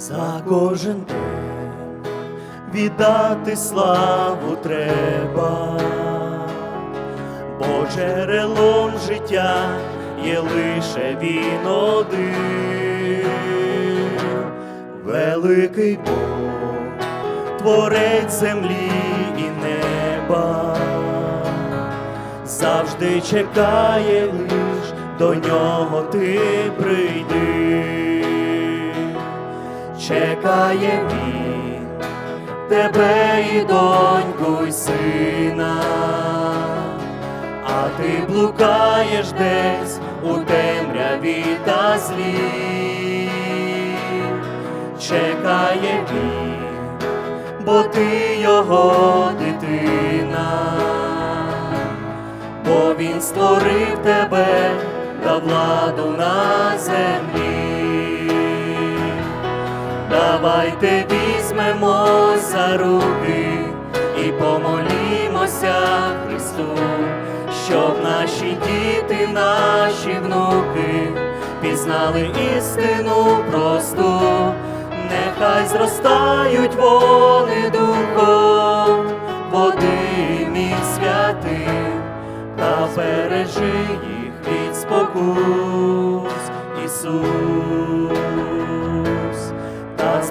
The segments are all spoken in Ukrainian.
За кожен день віддати славу треба, бо джерелом життя є лише він один, великий Бог, творець землі і неба, завжди чекає лиш до нього ти прийди, чекає він. Тебе і доньку, й сина, а ти блукаєш десь у темряві та злі, чекає він, бо ти його дитина, бо він створив тебе та владу на землі. Давайте візьмемо за руки і помолімося Христу, щоб наші діти, наші внуки пізнали істину просту, нехай зростають вони духом, води мій святим, та бережи їх від спокус, Ісус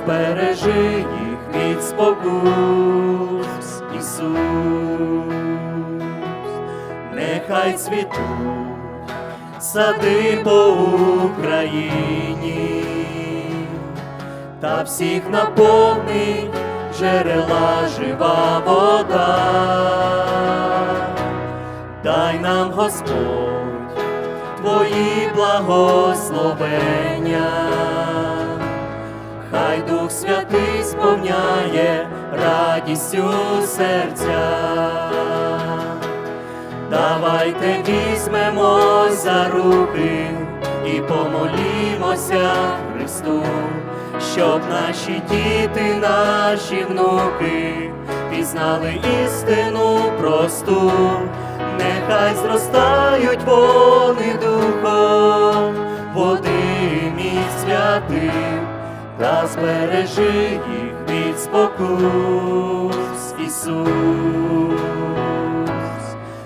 збережи їх від спокус, Ісус, нехай цвітуть сади по Україні, та всіх наповнить джерела жива вода, дай нам Господь твої благословення. Хай Дух Святий сповняє радістю серця. Давайте візьмемо за руки і помолімося Христу, щоб наші діти, наші внуки пізнали істину просту, нехай зростають вони духом, води мій святим та збережи їх від спокус, Ісус,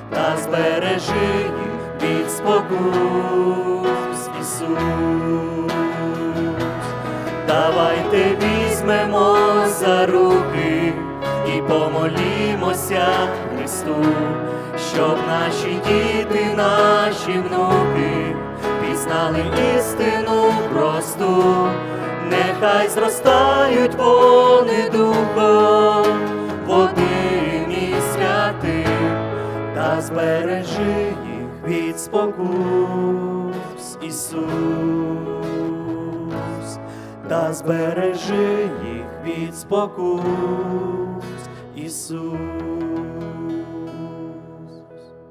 та збережи їх від спокус, Ісус. Давайте візьмемо за руки і помолімося Христу, щоб наші діти, наші внуки пізнали істину просту, нехай зростають вони духом, води мій святим, та збережи їх від спокус, Ісус, та збережи їх від спокус, Ісус.